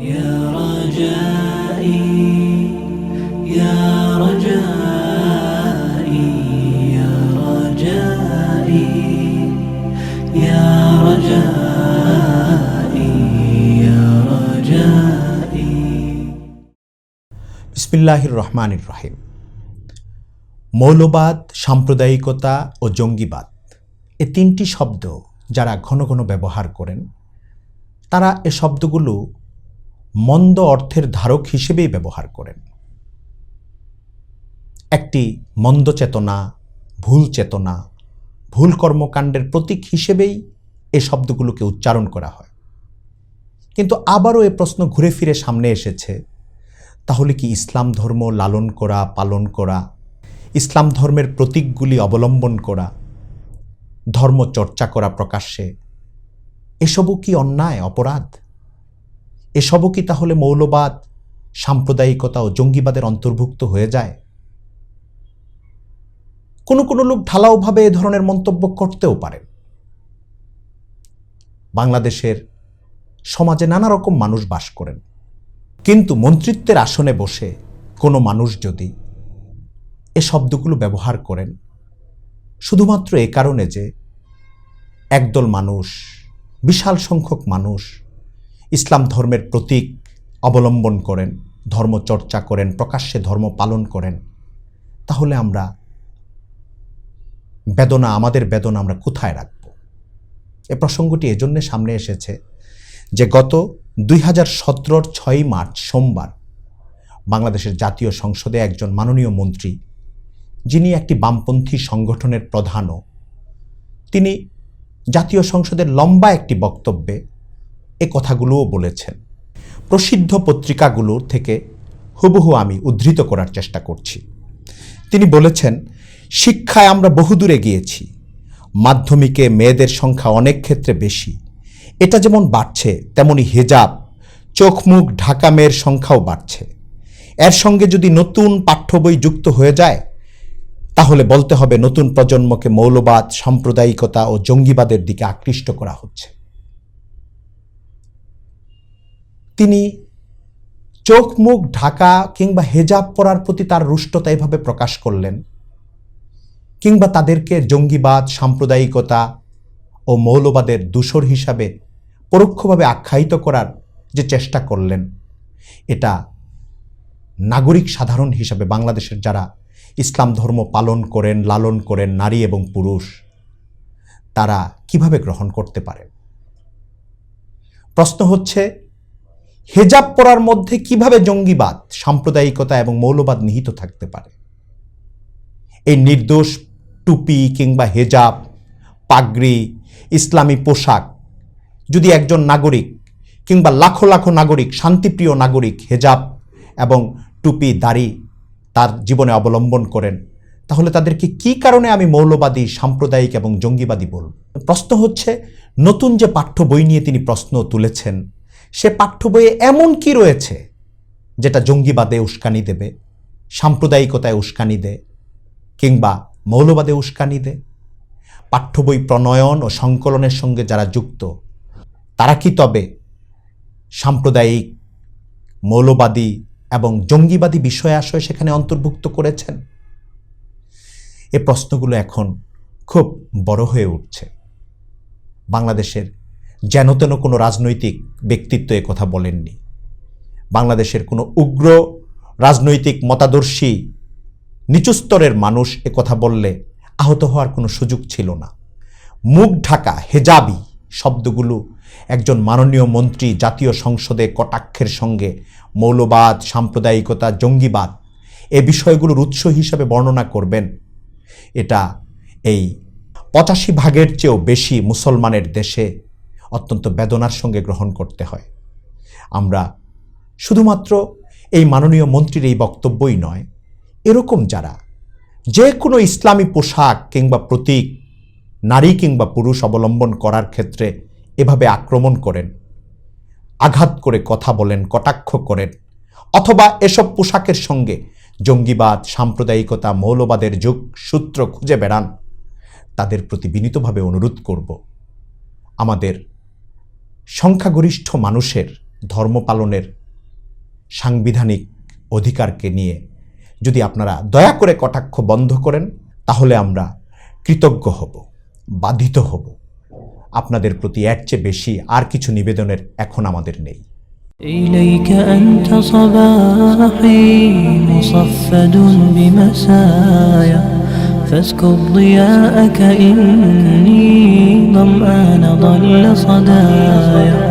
يا رجائي يا رجائي يا رجائي يا رجائي يا رجائي বিসমিল্লাহির রহমানির রহিম মৌলবাদ সাম্প্রদায়িকতা ও জঙ্গিবাদ এ তিনটি শব্দ যারা ঘন ঘন ব্যবহার করেন তারা এ শব্দগুলো মন্দ অর্থের ধারক হিসেবেই ব্যবহার করেন। একটি মন্দ চেতনা, ভুল চেতনা, ভুল কর্মকাণ্ডের প্রতীক হিসেবেই এ শব্দগুলোকে উচ্চারণ করা হয়। কিন্তু আবারও এ প্রশ্ন ঘুরে ফিরে সামনে এসেছে, তাহলে কি ইসলাম ধর্ম লালন করা, পালন করা, ইসলাম ধর্মের প্রতীকগুলি অবলম্বন করা, ধর্ম চর্চা করা প্রকাশ্যে, এসবও কি অন্যায়, অপরাধ? এসবও কি তাহলে মৌলবাদ, সাম্প্রদায়িকতা ও জঙ্গিবাদের অন্তর্ভুক্ত হয়ে যায়? কোনো কোনো লোক ঢালাওভাবে এ ধরনের মন্তব্য করতেও পারেন। বাংলাদেশের সমাজে নানা রকম মানুষ বাস করেন। কিন্তু মন্ত্রিত্বের আসনে বসে কোনো মানুষ যদি এ শব্দগুলো ব্যবহার করেন, শুধুমাত্র এ কারণে যে একদল মানুষ, বিশাল সংখ্যক মানুষ ইসলাম ধর্মের প্রতীক অবলম্বন করেন ধর্ম চর্চা করেন, প্রকাশ্যে ধর্ম পালন করেন, তাহলে আমরা বেদনা, আমাদের বেদনা আমরা কোথায় রাখব? এ প্রসঙ্গটি এজন্য সামনে এসেছে যে গত দুই হাজার সতেরোর ছয়ই মার্চ সোমবার বাংলাদেশের জাতীয় সংসদে একজন মাননীয় মন্ত্রী, যিনি একটি বামপন্থী সংগঠনের প্রধানও, তিনি জাতীয় সংসদের লম্বা একটি বক্তব্যে এ কথাগুলোও বলেছেন। প্রসিদ্ধ পত্রিকাগুলোর থেকে হুবহু আমি উদ্ধৃত করার চেষ্টা করছি। তিনি বলেছেন, শিক্ষায় আমরা বহুদূরে গিয়েছি মাধ্যমিকে মেয়েদের সংখ্যা অনেক ক্ষেত্রে বেশি। এটা যেমন বাড়ছে, তেমনি হেজাব চোখ মুখ ঢাকা মেয়ের সংখ্যাও বাড়ছে। এর সঙ্গে যদি নতুন পাঠ্য বই যুক্ত হয়ে যায়, তাহলে বলতে হবে নতুন প্রজন্মকে মৌলবাদ, সাম্প্রদায়িকতা ও জঙ্গিবাদের দিকে আকৃষ্ট করা হচ্ছে। তিনি চোখ, মুখ ঢাকা কিংবা হেজাব পরার প্রতি তার রুষ্টতা এভাবে প্রকাশ করলেন কিংবা তাদেরকে জঙ্গিবাদ, সাম্প্রদায়িকতা ও মৌলবাদের দূষর হিসাবে পরোক্ষভাবে আখ্যায়িত করার যে চেষ্টা করলেন, এটা নাগরিক সাধারণ হিসাবে বাংলাদেশের যারা ইসলাম ধর্ম পালন করেন, লালন করেন, নারী এবং পুরুষ, তারা কীভাবে গ্রহণ করতে পারেন? প্রশ্ন হচ্ছে হেজাব পরার মধ্যে কীভাবে জঙ্গিবাদ, সাম্প্রদায়িকতা এবং মৌলবাদ নিহিত থাকতে পারে? এই নির্দোষ টুপি কিংবা হেজাব, পাগড়ি, ইসলামী পোশাক, যদি একজন নাগরিক কিংবা লাখো লাখো নাগরিক, শান্তিপ্রিয় নাগরিক হেজাব এবং টুপি, দাড়ি তার জীবনে অবলম্বন করেন, তাহলে তাদেরকে কি কারণে আমি মৌলবাদী, সাম্প্রদায়িক এবং জঙ্গিবাদী বলব? প্রশ্ন হচ্ছে, নতুন যে পাঠ্য বই নিয়ে তিনি প্রশ্ন তুলেছেন সে পাঠ্য বইয়ে এমন কি রয়েছে যেটা জঙ্গিবাদে উস্কানি দেবে, সাম্প্রদায়িকতায় উস্কানি দেয় কিংবা মৌলবাদে উস্কানি দেয় পাঠ্য বই প্রণয়ন ও সংকলনের সঙ্গে যারা যুক্ত, তারা কি তবে সাম্প্রদায়িক, মৌলবাদী এবং জঙ্গিবাদী বিষয় আশয় সেখানে অন্তর্ভুক্ত করেছেন? এ প্রশ্নগুলো এখন খুব বড় হয়ে উঠছে। বাংলাদেশের যেন তেন কোনো রাজনৈতিক ব্যক্তিত্ব কথা বলেননি। বাংলাদেশের কোনো উগ্র রাজনৈতিক মতাদর্শী নিচুস্তরের মানুষ কথা বললে আহত হওয়ার কোনো সুযোগ ছিল না। মুখ ঢাকা হেজাবি শব্দগুলো একজন মাননীয় মন্ত্রী জাতীয় সংসদে কটাক্ষের সঙ্গে মৌলবাদ, সাম্প্রদায়িকতা, জঙ্গিবাদ এ বিষয়গুলোর উৎস হিসাবে বর্ণনা করবেন। এটা এই পঁচাশি ভাগের চেয়েও বেশি মুসলমানের দেশে অত্যন্ত বেদনার সঙ্গে গ্রহণ করতে হয়। আমরা শুধুমাত্র এই মাননীয় মন্ত্রীর এই বক্তব্যই নয়, এরকম যারা যে কোনো ইসলামী পোশাক কিংবা প্রতীক, নারী কিংবা পুরুষ অবলম্বন করার ক্ষেত্রে এভাবে আক্রমণ করেন, আঘাত করে কথা বলেন, কটাক্ষ করেন, অথবা এসব পোশাকের সঙ্গে জঙ্গিবাদ, সাম্প্রদায়িকতা, মৌলবাদের যুগ, সূত্র খুঁজে বেড়ান, তাদের প্রতি বিনীতভাবে অনুরোধ করব। আমাদের সংখ্যাগরিষ্ঠ মানুষের ধর্ম পালনের সাংবিধানিক অধিকারকে নিয়ে যদি আপনারা দয়া করে কটাক্ষ বন্ধ করেন তাহলে আমরা কৃতজ্ঞ হব বাধিত হব আপনাদের প্রতি এর চেয়ে বেশি আর কিছু নিবেদনের এখন আমাদের নেই إليك أنت صباحي مصفد بمسايا فاسكب ضياءك إني ظمآن ضل صدايا.